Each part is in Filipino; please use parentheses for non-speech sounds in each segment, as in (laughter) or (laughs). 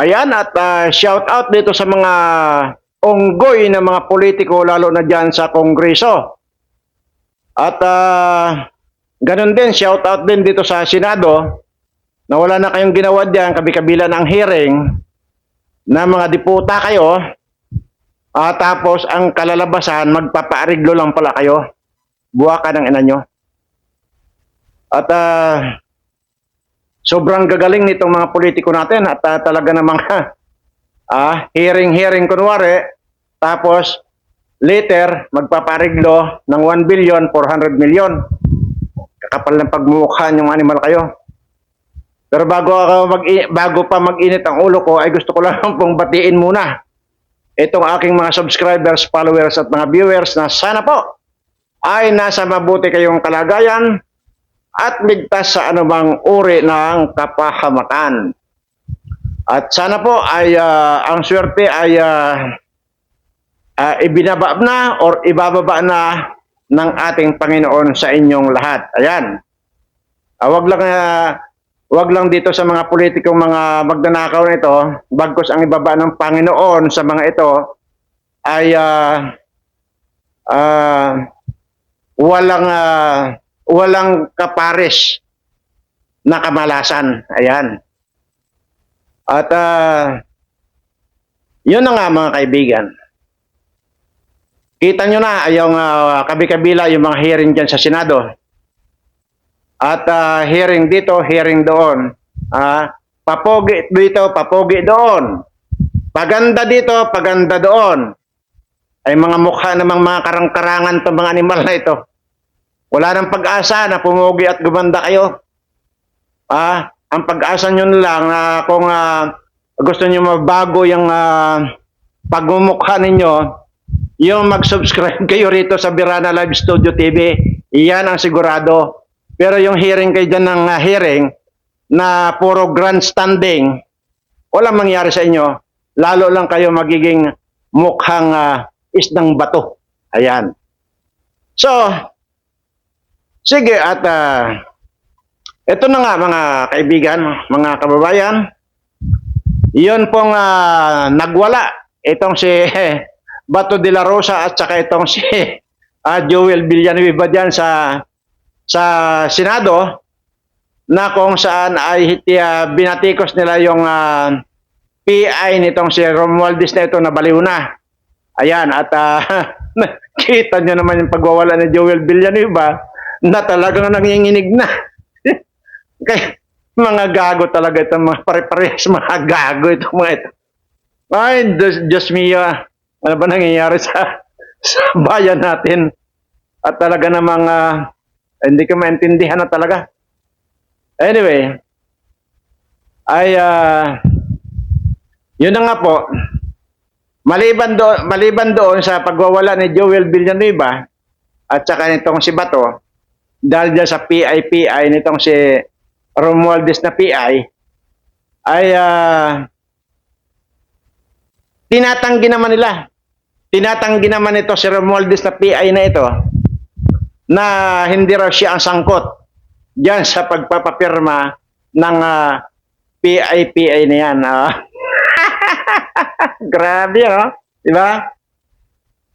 Ayan, at ah, shout out dito sa mga unggoy na mga politiko, lalo na dyan sa Kongreso. At ah, ganun din, shout out din dito sa Senado, na wala na kayong ginawa dyan, kabi-kabila ng hearing, na mga diputa kayo, ah, tapos ang kalalabasan, magpapaariglo lang pala kayo. Buwaka ng ina nyo. At ah, sobrang gagaling nitong mga politiko natin at ah, talaga namang (laughs) ah, hearing-hearing kunwari, tapos later magpapariglo ng 1 billion 400 million. Kakapal ng pagmumukha yung animal kayo. Pero bago ako mag bago pa mag-init ang ulo ko ay gusto ko lang (laughs) pong batiin muna itong aking mga subscribers, followers at mga viewers na sana po ay nasa mabuti kayong kalagayan at ligtas sa anumang uri ng kapahamakan. At sana po ay ah, ang swerte ay ah, ah, ibinaba na or ibababa na ng ating Panginoon sa inyong lahat. Ayan. Ah, wag lang ah, wag lang dito sa mga politikong mga magnanakaw na ito, bagkus ang ibaba ng Panginoon sa mga ito ay ah, ah, walang ah, walang kapares na kamalasan. Ayan. At ah, yun na nga mga kaibigan. Kita nyo na yung ah, kabi-kabila yung mga hearing dyan sa Senado. At ah, hearing dito, hearing doon. Ah, papogi dito, papogi doon. Paganda dito, paganda doon. Ay mga mukha namang mga karang-karangan to mga animal na ito. Wala nang pag-asa na pumugi at gumanda kayo. Ah, ang pag-asa nyo lang na kung ah, gusto nyo mabago yung ah, pagmumukha ninyo, yung mag-subscribe (laughs) kayo rito sa Birana Live Studio TV, iyan ang sigurado. Pero yung hearing kayo dyan ng ah, hearing na puro grandstanding, walang mangyari sa inyo. Lalo lang kayo magiging mukhang ah, isdang bato. Ayan. So, sige at ah, ito na nga mga kaibigan, mga kababayan. Iyon pong ah, nagwala. Itong si (laughs) Bato de la Rosa at saka itong si (laughs) ah, Joel Villanueva dyan sa sa Senado na kung saan ay uh, binatikos nila yung ah, PI nitong si Romualdez na ito na baliw na. Ayan, at ah, (laughs) kita nyo naman yung pagwawala ni Joel Villanueva na talagang nanginginig na. (laughs) Kaya mga gago talaga itong mga pare-parehas mga gago itong mga ito. Ay, Diyos, mio, ah. ano ba nangyayari sa, (laughs) sa bayan natin? At talaga namang ah, hindi ko maintindihan na talaga. Anyway, ay ah, yun na nga po, maliban doon, maliban doon sa pagwawala ni Joel Villanueva at saka nitong si Bato, dahil dyan sa PI-PI nitong si Romualdez na PI, ay ah, tinatanggi naman nila. Tinatanggi naman ito si Romualdez na PI na ito na hindi raw siya ang sangkot diyan sa pagpapapirma ng ah, PI-PI na yan. ah. (laughs) Grabe, no? Di ba?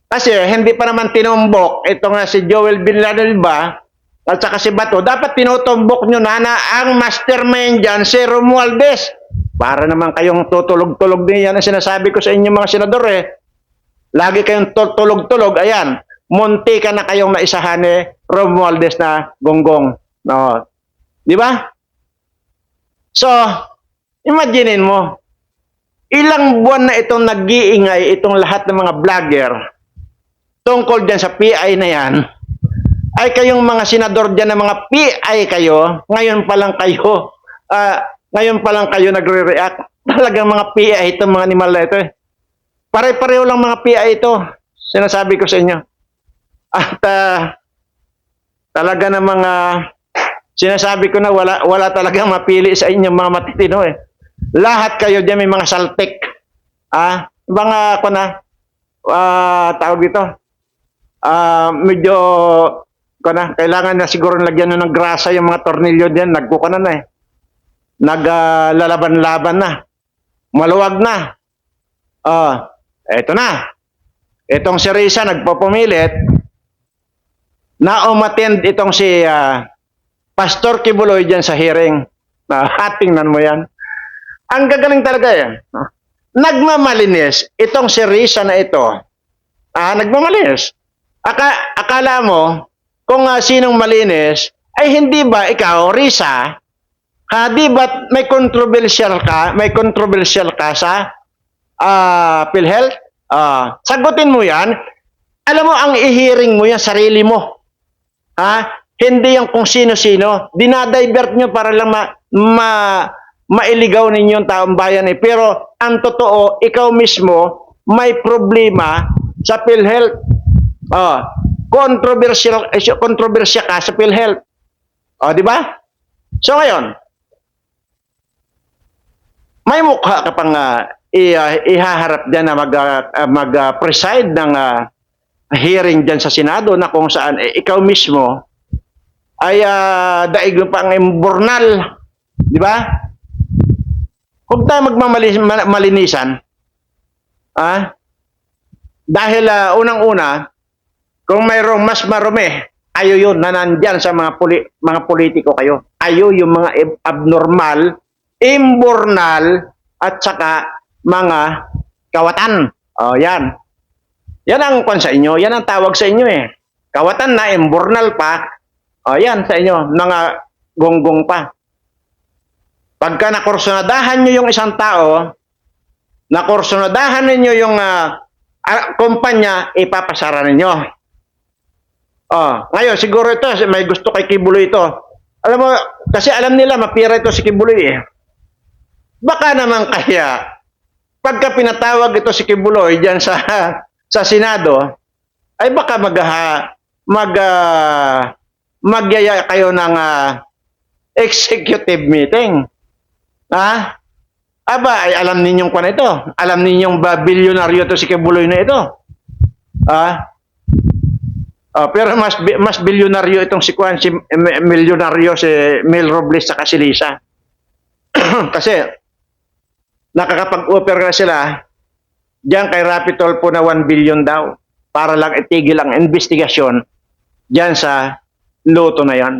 Kasi hindi pa naman tinumbok ito nga si Joel Villanueva at saka si Bato. Dapat tinutumbok nyo na na ang mastermind dyan si Romualdez. Para naman kayong tutulog-tulog din yan ang sinasabi ko sa inyo mga senador eh. Lagi kayong tutulog-tulog. Ayan, munti ka na kayong naisahan ni Romualdez na gonggong. No. Di ba? So, imaginein mo, ilang buwan na itong nag-iingay itong lahat ng mga vlogger tungkol dyan sa PI na yan, ay kayong mga senador dyan ng mga PI kayo, ngayon pa lang kayo, ah, ngayon pa lang kayo nagre-react. (laughs) Talagang mga PI itong mga animal na ito eh. Pare-pareho lang mga PI ito. Sinasabi ko sa inyo. At ah, talaga na mga sinasabi ko na wala wala talagang mapili sa inyo mga matitino eh. Lahat kayo diyan may mga saltik. Ah, mga ko na ah, tawag dito. Ah, medyo ko na kailangan na siguro lagyan na ng grasa yung mga tornilyo diyan, nagkukunan na eh. Naglalaban-laban na. maluwag na. Ah, eto na. Itong si Risa nagpapumilit na umattend itong si ah, Pastor Kibuloy dyan sa hearing. (laughs) Na tingnan mo yan. Ang gagaling talaga yan. Nagmamalinis itong si Risa na ito. Ah, nagmamalinis. Aka, akala mo kung ah, sinong malinis ay hindi ba ikaw, Risa, ha, di ba may controversial ka, may controversial ka sa ah PhilHealth? Ah, sagutin mo 'yan. Alam mo ang i-hearing mo 'yan sarili mo. Ha? Hindi yung kung sino-sino. Dinadivert nyo para lang ma, ma, mailigaw ninyo yung taong bayan eh. Pero ang totoo, ikaw mismo may problema sa PhilHealth. Oh, controversial eh, kontrobersya ka sa PhilHealth. Oh, di ba? So ngayon, may mukha ka pang ah, i- ah, ihaharap diyan na mag ah, ah, mag-preside ng ah, hearing diyan sa Senado na kung saan eh, ikaw mismo ay uh, daig mo pang imburnal, di ba? Huwag tayo magmamalinisan. Ah? Dahil ah, unang-una, kung mayroong mas marumi, ayo yun na nandyan sa mga, poli- mga politiko kayo. Ayo yung mga ab- abnormal, imburnal, at saka mga kawatan. O, yan. Yan ang kwan sa inyo. Yan ang tawag sa inyo eh. Kawatan na, imburnal pa. O, yan sa inyo. Mga gonggong pa. Pagka nakursunadahan nyo yung isang tao, nakursunadahan ninyo yung ah, kumpanya, ipapasara ninyo. Oh, ngayon siguro ito may gusto kay Kibuloy ito. Alam mo kasi alam nila mapira ito si Kibuloy eh. Baka naman (laughs) kaya pagka pinatawag ito si Kibuloy diyan sa (laughs) sa Senado ay baka mag mag ah, magyaya kayo ng ah, (laughs) executive meeting. Ha? Aba, ay alam ninyong kwan ito. Alam ninyong ba bilyonaryo to si Kibuloy na ito. Ah, Ah, pero mas mas bilyonaryo itong si Kwan, si mi- milyonaryo si Mel Robles sa Kasilisa. (clears throat) Kasi nakakapag-offer na sila diyan kay Rapitol po na 1 billion daw para lang itigil ang investigasyon diyan sa loto na yan.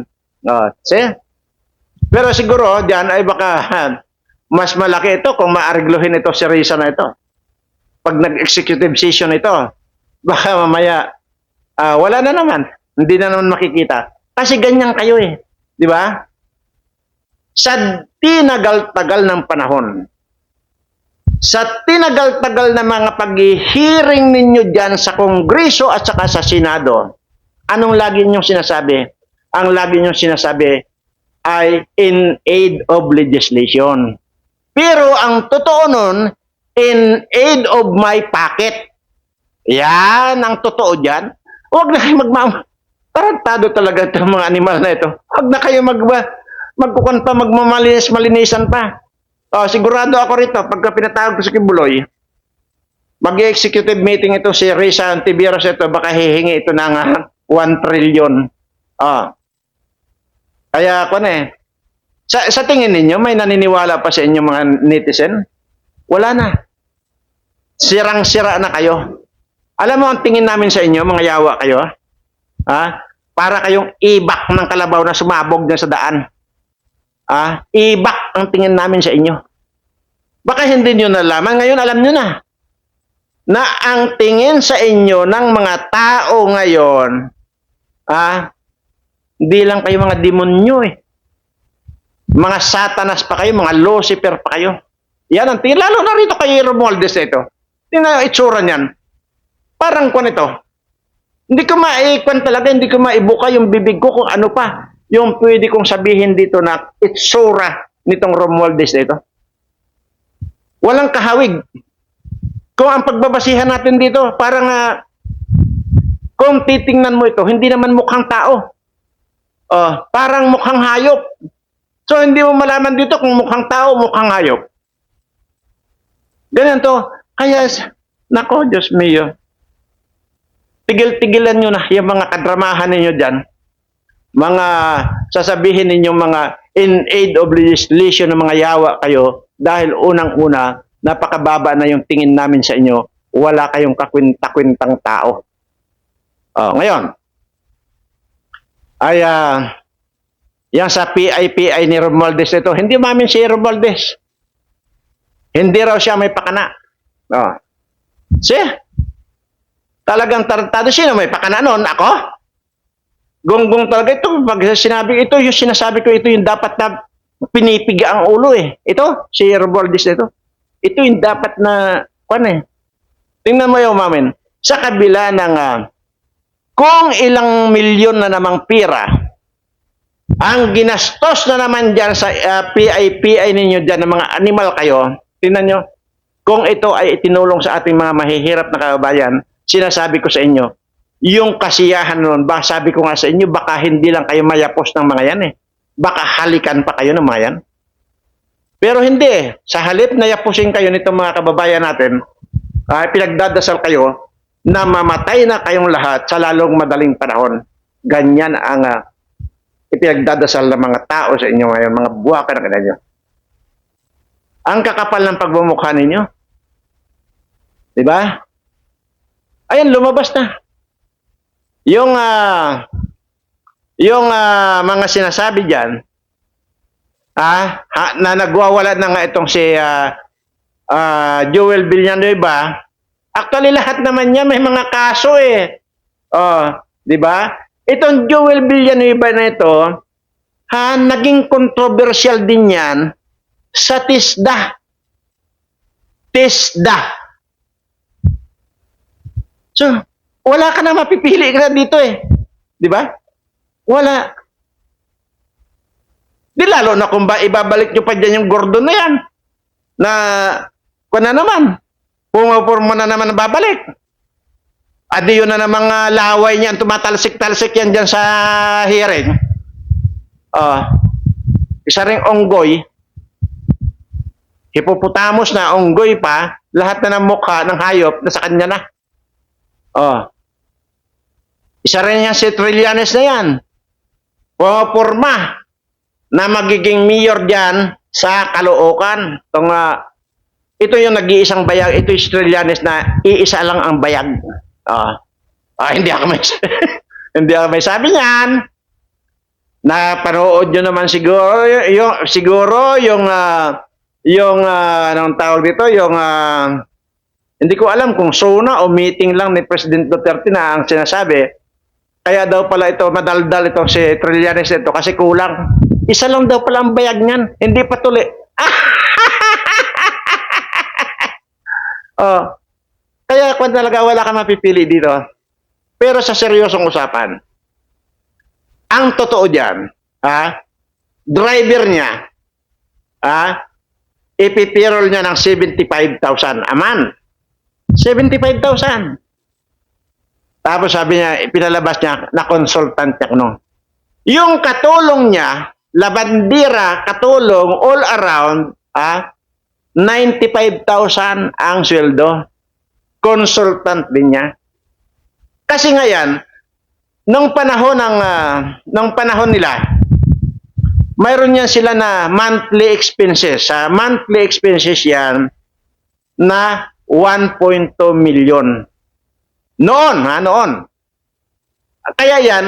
See? Pero siguro diyan ay baka (laughs) mas malaki ito kung maarigluhin ito si Risa na ito. Pag nag-executive session ito, (laughs) baka mamaya Ah, wala na naman. Hindi na naman makikita. Kasi ganyan kayo eh. Di ba? Sa tinagal-tagal ng panahon, sa tinagal-tagal na mga pag-hearing ninyo dyan sa Kongreso at saka sa Senado, anong lagi ninyong sinasabi? Ang lagi ninyong sinasabi ay in aid of legislation. Pero ang totoo nun, in aid of my pocket. Yan ang totoo dyan. Huwag na kayo magmam... Tarantado talaga itong mga animal na ito. Huwag na kayo mag... Magkukan pa, magmamalinis-malinisan pa. Oh, sigurado ako rito, pagka pinatawag ko sa Kibuloy, mag-executive meeting ito si Risa Antiveros ito, baka hihingi ito ng ah, 1 trillion. Ah. Kaya ako na eh. Sa, sa tingin ninyo, may naniniwala pa sa inyo mga netizen? Wala na. Sirang-sira na kayo. Alam mo ang tingin namin sa inyo, mga yawa kayo, ha? Para kayong ibak ng kalabaw na sumabog na sa daan. Ah, ibak ang tingin namin sa inyo. Baka hindi nyo nalaman, ngayon alam nyo na. Na ang tingin sa inyo ng mga tao ngayon, ah, hindi lang kayo mga demonyo eh. Mga satanas pa kayo, mga Lucifer pa kayo. Yan ang tingin. Lalo na rito kay Romualdez ito. Tingnan ang itsura niyan. Parang kwan ito. Hindi ko maikwan talaga, hindi ko maibuka yung bibig ko kung ano pa yung pwede kong sabihin dito na itsura nitong Romualdez na ito. Walang kahawig. Kung ang pagbabasihan natin dito, parang uh, kung titingnan mo ito, hindi naman mukhang tao. Oh, parang mukhang hayop. So hindi mo malaman dito kung mukhang tao, mukhang hayop. Ganyan to. Kaya, nako, Diyos mio. Tigil-tigilan nyo na yung mga kadramahan ninyo dyan. Mga sasabihin ninyong mga in aid of legislation ng mga yawa kayo dahil unang-una, napakababa na yung tingin namin sa inyo, wala kayong kakwinta-kwintang tao. Oh, ngayon, ay ah, yan sa PIPI ni Romualdez ito, hindi mamin si Romualdez. Hindi raw siya may pakana. Oh. Siya, talagang tarantado. Sino may pakana noon? Ako? Gonggong talaga ito. Pag sinabi ito, yung sinasabi ko, ito yung dapat na pinipiga ang ulo eh. Ito, si Romualdez ito. Ito yung dapat na, kwan eh. Tingnan mo yung mamin. Sa kabila ng, ah, kung ilang milyon na namang pira, ang ginastos na naman dyan sa uh, PIPI ninyo dyan ng mga animal kayo, tingnan nyo, kung ito ay itinulong sa ating mga mahihirap na kababayan, sinasabi ko sa inyo, yung kasiyahan nun, ba, sabi ko nga sa inyo, baka hindi lang kayo mayapos ng mga yan eh. Baka halikan pa kayo ng mga yan. Pero hindi eh. Sa halip na yapusin kayo nitong mga kababayan natin, ay pinagdadasal kayo na mamatay na kayong lahat sa lalong madaling panahon. Ganyan ang ah, ipinagdadasal ng mga tao sa inyo ngayon, mga buwaka na kanyo. Ang kakapal ng pagmumukha ninyo. Di ba? Ayan, lumabas na. Yung, ah, yung ah, mga sinasabi dyan, ah, ha, na nagwawala na nga itong si ah, ah, Joel Villanueva, actually lahat naman niya may mga kaso eh. Oh, di ba? Itong Joel Villanueva na ito, ha, naging controversial din yan sa TISDA. TISDA. So, wala ka na mapipili ka na dito eh. Di ba? Wala. Di lalo na kung ba ibabalik nyo pa dyan yung Gordon na yan. Na, kung na naman, pumapurma na naman na babalik. Adi yun na ng mga laway niyan, tumatalsik-talsik yan dyan sa hearing. Oh, isa ring onggoy, hipopotamos na onggoy pa, lahat na ng mukha ng hayop nasa kanya na. Oh. Isa rin yan si Trillanes na yan. Pumapurma na magiging mayor dyan sa Caloocan. Itong, ah, ito yung nag-iisang bayag, ito yung Trillanes na iisa lang ang bayag. Ah, ah hindi ako may (laughs) hindi ako may sabi niyan. Na panood nyo naman siguro y- yung siguro yung ah, yung ah, anong tawag dito, yung ah, hindi ko alam kung sona o meeting lang ni President Duterte na ang sinasabi. Kaya daw pala ito madaldal ito si Trillanes ito kasi kulang. Isa lang daw pala ang bayag niyan, hindi pa tuli. (laughs) oh, kaya kung talaga wala ka mapipili dito. Pero sa seryosong usapan, ang totoo dyan, ha, driver niya, ha, ipipirol niya ng 75,000 a month. 75,000. Tapos sabi niya, pinalabas niya na consultant niya no. Yung katulong niya, labandira, katulong, all around, ah, 95,000 ang sweldo consultant din niya. Kasi ngayon, nung panahon ng ah, nung panahon nila, mayroon yan sila na monthly expenses. Sa monthly expenses yan na 1.2 million. Noon, ha, noon. Kaya yan,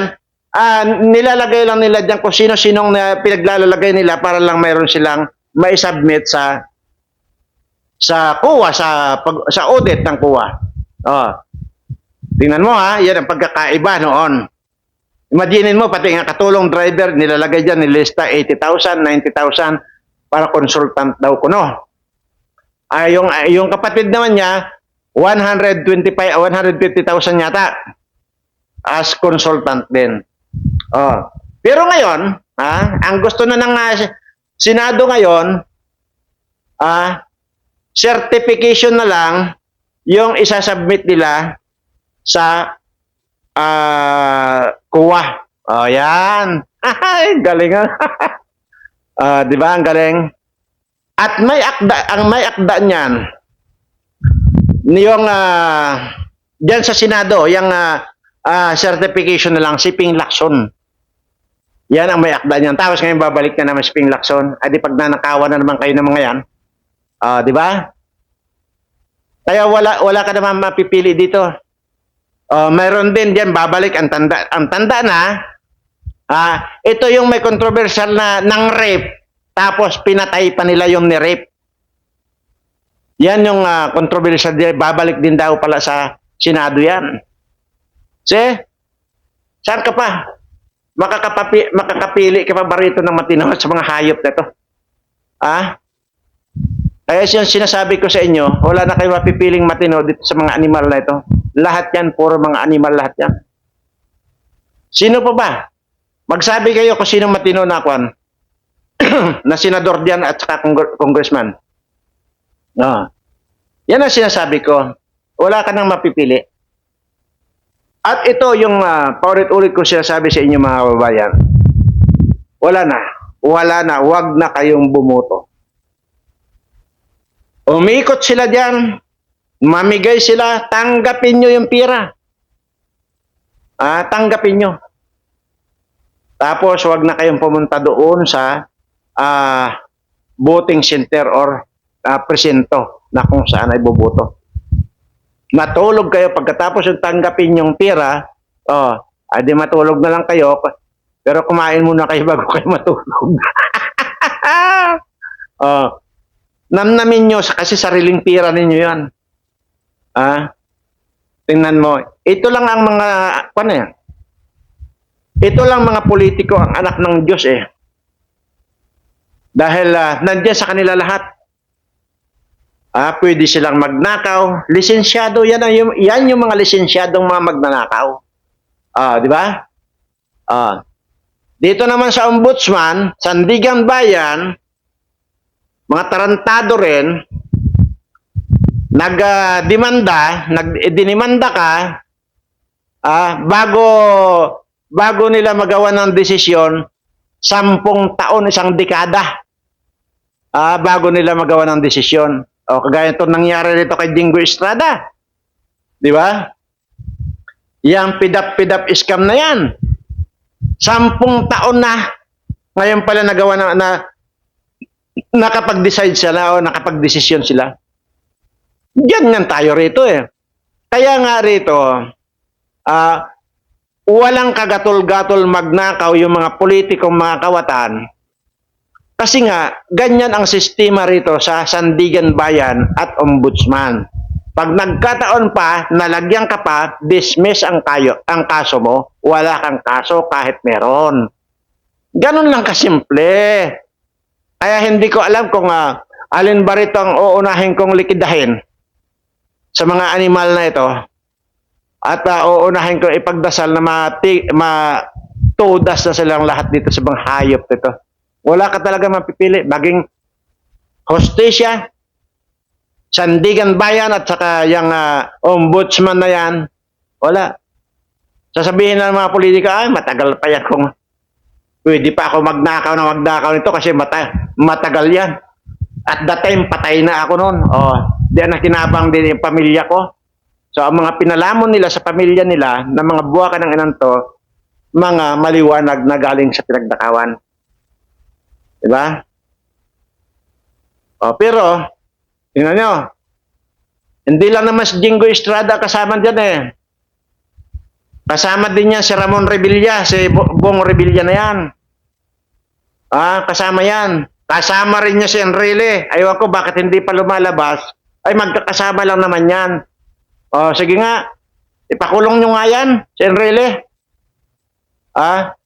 ah, nilalagay lang nila dyan kung sino-sinong na pinaglalagay nila para lang mayroon silang may submit sa sa kuwa sa pag, sa audit ng kuwa. Oh. Tingnan mo ha, yan ang pagkakaiba noon. Imaginin mo pati nga katulong driver nilalagay diyan nilista 80,000, 90,000 para consultant daw kuno. Ay yung ay, yung kapatid naman niya 125 150,000 yata as consultant din. Oh. Pero ngayon, ha, ang gusto na ng ah, Senado ngayon, ah, certification na lang yung isasubmit nila sa ah kuwa. Oh, yan. (laughs) Ay, galing ah. (laughs) Ah, 'di ba? Ang galing. At may akda, ang may akda niyan. Yung ah diyan sa Senado, yung ah, ah, certification na lang si Ping Lacson. Yan ang may akda niyan. Tapos ngayon babalik na naman si Ping Lacson. Ay di pag nanakawan na naman kayo ng mga yan. Ah, di ba? Kaya wala wala ka naman mapipili dito. Oh, mayroon din diyan babalik ang tanda ang tanda na ah ito yung may controversial na ng rape tapos pinatay pa nila yung ni rape. Yan yung ah, controversial babalik din daw pala sa Senado yan. See? Saan ka pa? Makakapapi, makakapili ka pa ba rito ng matino sa mga hayop na ito? Ah? Kaya sin- sinasabi ko sa inyo, wala na kayo mapipiling matino dito sa mga animal na ito. Lahat yan, puro mga animal lahat yan. Sino pa ba? Magsabi kayo kung sino matino na kwan. (clears throat) na senador diyan at saka congr- congressman. Ah. Yan ang sinasabi ko. Wala ka nang mapipili. At ito yung uh, paulit-ulit ko sinasabi sa inyo mga kababayan. Wala na. Wala na. Huwag na kayong bumoto. Umikot sila dyan. Mamigay sila. Tanggapin nyo yung pira. Ah, tanggapin nyo. Tapos, wag na kayong pumunta doon sa ah, voting center or ah, presinto na kung saan ay boboto. Matulog kayo pagkatapos yung tanggapin yung pira, oh, adi matulog na lang kayo, pero kumain muna kayo (laughs) bago kayo matulog. (laughs) oh, namnamin nyo kasi sariling pira ninyo yan. Ah, tingnan mo. Ito lang ang mga, ano yan? Ito lang mga politiko ang anak ng Diyos eh. Dahil ah, nandiyan sa kanila lahat. Ah, pwede silang magnakaw. Lisensyado, yan, ang, yung, yan yung mga lisensyadong mga magnanakaw. Ah, di ba? Ah. Dito naman sa ombudsman, Sandigan Bayan, mga tarantado rin, nag-demanda, nag-dinimanda ka, ah, bago bago nila magawa ng desisyon, sampung taon, isang dekada, ah, bago nila magawa ng desisyon. O kagaya ito nangyari dito kay Dingo Estrada. Di ba? Yang pidap-pidap scam na yan. Sampung taon na. Ngayon pala nagawa na, na nakapag-decide sila o nakapag-desisyon sila. Ganyan tayo rito eh. Kaya nga rito, ah, walang kagatol-gatol magnakaw yung mga politikong mga kawatan. Kasi nga, ganyan ang sistema rito sa Sandigan Bayan at Ombudsman. Pag nagkataon pa, nalagyan ka pa, dismiss ang, kayo, ang kaso mo, wala kang kaso kahit meron. Ganun lang kasimple. Kaya hindi ko alam kung ah, alin ba rito ang uunahin kong likidahin sa mga animal na ito. At uh, uunahin ko ipagdasal na mati, matudas na silang lahat dito sa mga hayop dito. Wala ka talaga mapipili. Baging hostesya, sandigan bayan at saka yung ah, ombudsman na yan. Wala. Sasabihin ng mga politika, ay matagal pa yan kung pwede pa ako magnakaw na magnakaw nito kasi mata, matagal yan. At that time, patay na ako noon. Oh, di na kinabang din yung pamilya ko. So, ang mga pinalamon nila sa pamilya nila na mga buwa ka ng inan to, mga maliwanag na galing sa pinagdakawan. Diba? O, pero, tingnan nyo, hindi lang naman si Jingo Estrada kasama dyan eh. Kasama din yan si Ramon Revilla, si Bo- Bong Revilla na yan. Ah, kasama yan. Kasama rin niya si Enrile. Ayaw ko bakit hindi pa lumalabas. Ay, magkakasama lang naman yan. O, sige nga. Ipakulong nyo nga yan, si Enrile. Ah?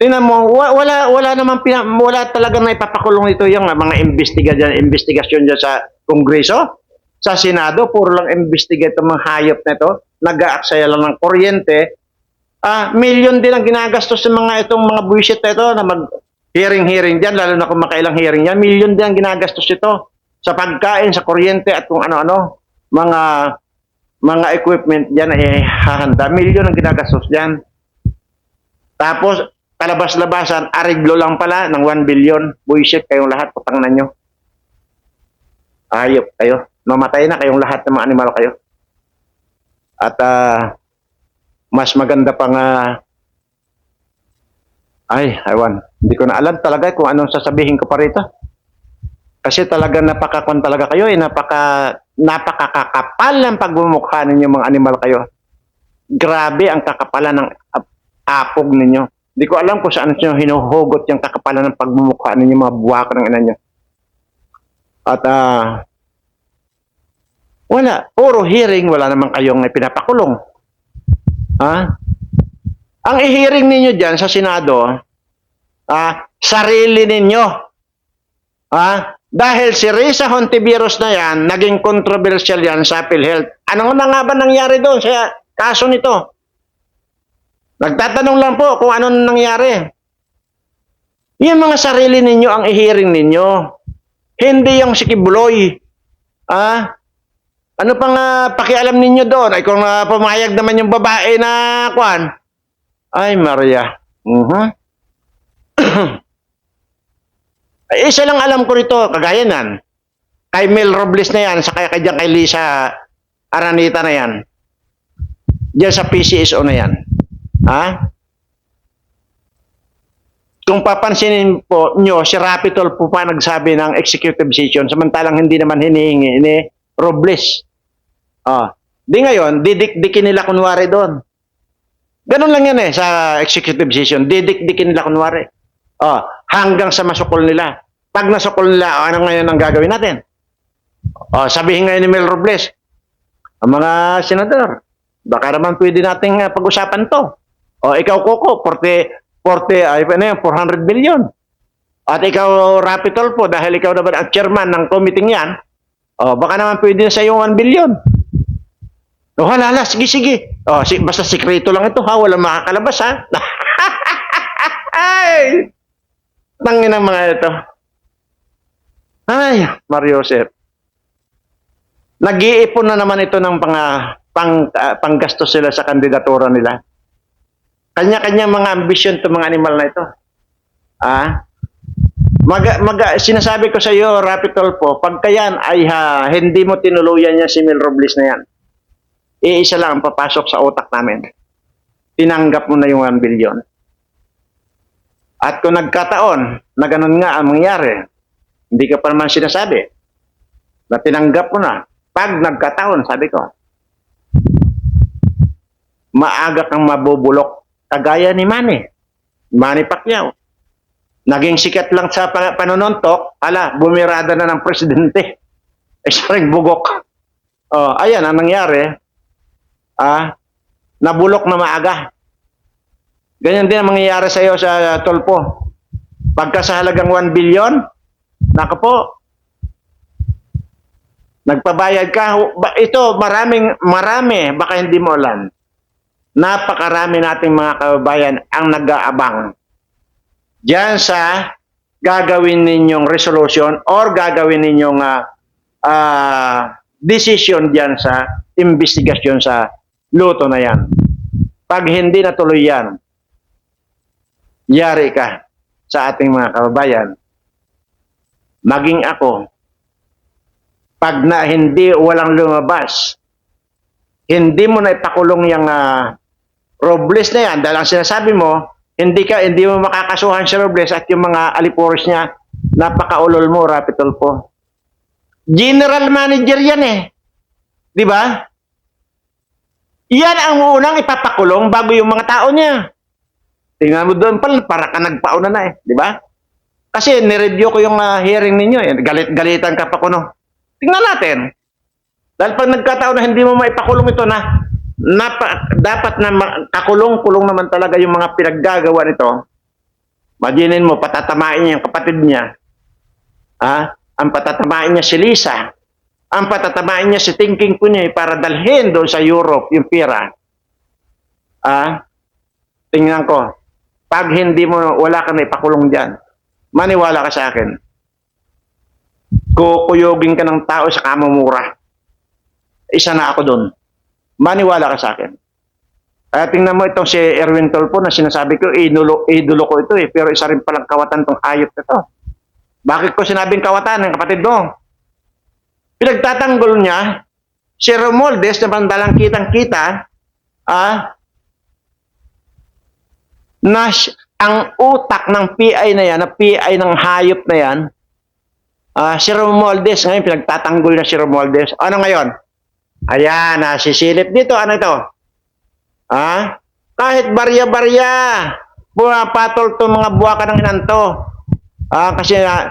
Tingnan mo, wa- wala wala naman pina, wala talaga na ipapakulong ito yung mga investigasyon investigasyon dyan sa Kongreso, sa Senado, puro lang investigate mga hayop na ito, nag-aaksaya lang ng kuryente. Ah, million din ang ginagastos sa mga itong mga buwisit na ito na mag hearing-hearing diyan, lalo na kung makailang hearing yan, million din ang ginagastos ito sa pagkain, sa kuryente at kung ano-ano, mga mga equipment diyan eh hahanda. Million ang ginagastos diyan. Tapos, kalabas-labasan, ariglo lang pala ng 1 billion. Bullshit kayong lahat, putang na nyo. Ayop kayo. Mamatay na kayong lahat ng mga animal kayo. At ah, mas maganda pa nga ay, aywan. Hindi ko na alam talaga kung anong sasabihin ko pa rito. Kasi talaga napakakon talaga kayo eh, napaka napakakakapal ng pagmumukha ninyo mga animal kayo. Grabe ang kakapalan ng ap- apog ninyo. Hindi ko alam kung saan nyo hinuhugot yung kakapalan ng pagmumukha ninyo mga buwak ng ina nyo. At ah wala, puro hearing, wala naman kayong pinapakulong. Ha? Ang i-hearing ninyo dyan sa Senado, ah, sarili ninyo. Ah, dahil si Risa Hontiveros na yan, naging controversial yan sa PhilHealth. Ano na nga ba nangyari doon sa kaso nito? Nagtatanong lang po kung ano nangyari. Yung mga sarili ninyo ang i-hearing ninyo. Hindi yung si Kibuloy. Ah, ano pang ah, pakialam ninyo doon? Ay kung ah, pumayag naman yung babae na kwan. Ay, Maria. Mhm. (clears throat) Ay, isa lang alam ko rito, kagaya nan. Kay Mel Robles na yan, saka kay, kay Lisa Aranita na yan. Diyan sa PCSO na yan. Ha? Kung papansinin po nyo, si Rapitol po pa nagsabi ng executive session, samantalang hindi naman hinihingi ni Robles. Ah, di ngayon, didikdikin nila kunwari doon. Ganun lang yan eh sa executive session. Didikdikin nila kunwari. Oh, hanggang sa masukol nila. Pag nasukol nila, ano ngayon ang gagawin natin? Oh, sabihin ngayon ni Mel Robles, ang mga senador, baka naman pwede nating uh, pag-usapan to. O ikaw, Coco, 40, 40, ay, ano yun, 400 million. At ikaw, Rapitol po, dahil ikaw naman ang chairman ng committee yan, o baka naman pwede na sa iyo 1 billion. O halala, sige, sige. O, si, basta sikreto lang ito ha, walang makakalabas ha. (laughs) Ay! Tangin ang mga ito. Ay, Mario Joseph. Nag-iipon na naman ito ng pang, pang, ah, panggastos sila sa kandidatura nila. Kanya-kanya mga ambisyon to mga animal na ito. Ah? Mag, mag, sinasabi ko sa iyo, Rapitol po, pagka yan ay ha, hindi mo tinuluyan yan si Mil Robles na yan, iisa lang ang papasok sa utak namin. Tinanggap mo na yung 1 billion. At kung nagkataon na ganun nga ang mangyari, hindi ka pa naman sinasabi na tinanggap mo na. Pag nagkataon, sabi ko, maaga kang mabubulok kagaya ni Manny. Manny Pacquiao. Naging sikat lang sa pa- panununtok, ala, bumirada na ng presidente. (laughs) Isa ring bugok. Oh, ayan ang nangyari. Ah, nabulok na maaga. Ganyan din ang mangyayari sa iyo sa Tolpo. Pagka sa halagang 1 billion, naka po, nagpabayad ka. Ito, maraming, marami, baka hindi mo alam. Napakarami nating mga kababayan ang nag-aabang Diyan sa gagawin ninyong resolution or gagawin ninyong ah, ah, decision diyan sa investigasyon sa luto na yan. Pag hindi natuloy yan, yari ka sa ating mga kababayan. Maging ako, pag na hindi walang lumabas, hindi mo na ipakulong yung ah, Robles na yan dahil ang sinasabi mo, hindi ka hindi mo makakasuhan si Robles at yung mga alipores niya, napakaulol mo, Rapitol po. General manager yan eh. Di ba? Yan ang unang ipapakulong bago yung mga tao niya. Tingnan mo doon pala, para ka nagpauna na eh. Di ba? Kasi nireview ko yung ah, hearing ninyo. Eh. Galit-galitan ka pa ko no. Tingnan natin. Dahil pag nagkataon na hindi mo maipakulong ito na napa, dapat na kakulong-kulong naman talaga yung mga pinaggagawa nito. Imaginin mo, patatamain niya yung kapatid niya. Ah, ang patatamain niya si Lisa. Ang patatamain niya si Thinking ko niya para dalhin doon sa Europe yung pira. Ah, tingnan ko. Pag hindi mo, wala ka na ipakulong dyan, maniwala ka sa akin. Kukuyogin ka ng tao sa kamamura. Isa na ako doon. Maniwala ka sa akin. Kaya tingnan mo itong si Erwin Tolpo na sinasabi ko, idolo, idolo ko ito eh. Pero isa rin palang kawatan tong hayop na to. Bakit ko sinabing kawatan ng kapatid mo? Pinagtatanggol niya, si Romualdez na bandalang kitang-kita, ah, na ang utak ng PI na yan, na PI ng hayop na yan, Ah, si Romualdez, ngayon pinagtatanggol na si Romualdez. Ano ngayon? Ayan, ah, sisilip dito. Ano ito? Ah? Kahit barya-barya, pumapatol to mga buwaka ng inanto. Ah, kasi ah,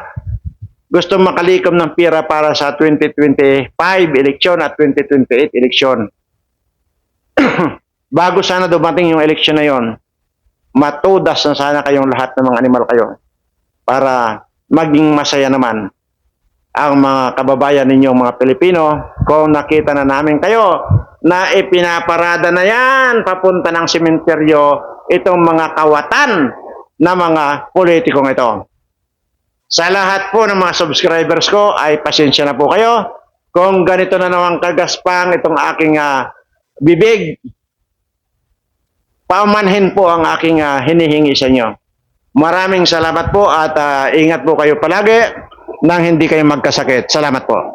gusto makalikom ng pira para sa 2025 eleksyon at 2028 eleksyon. (clears throat) Bago sana dumating yung eleksyon na yon, matudas na sana kayong lahat ng mga animal kayo para maging masaya naman ang mga kababayan ninyong mga Pilipino kung nakita na namin kayo na ipinaparada na yan papunta ng sementeryo itong mga kawatan na mga politikong ito. Sa lahat po ng mga subscribers ko ay pasensya na po kayo kung ganito na naman kagaspang itong aking ah, bibig. Paumanhin po ang aking ah, hinihingi sa inyo. Maraming salamat po at ah, ingat po kayo palagi nang hindi kayo magkasakit. Salamat po.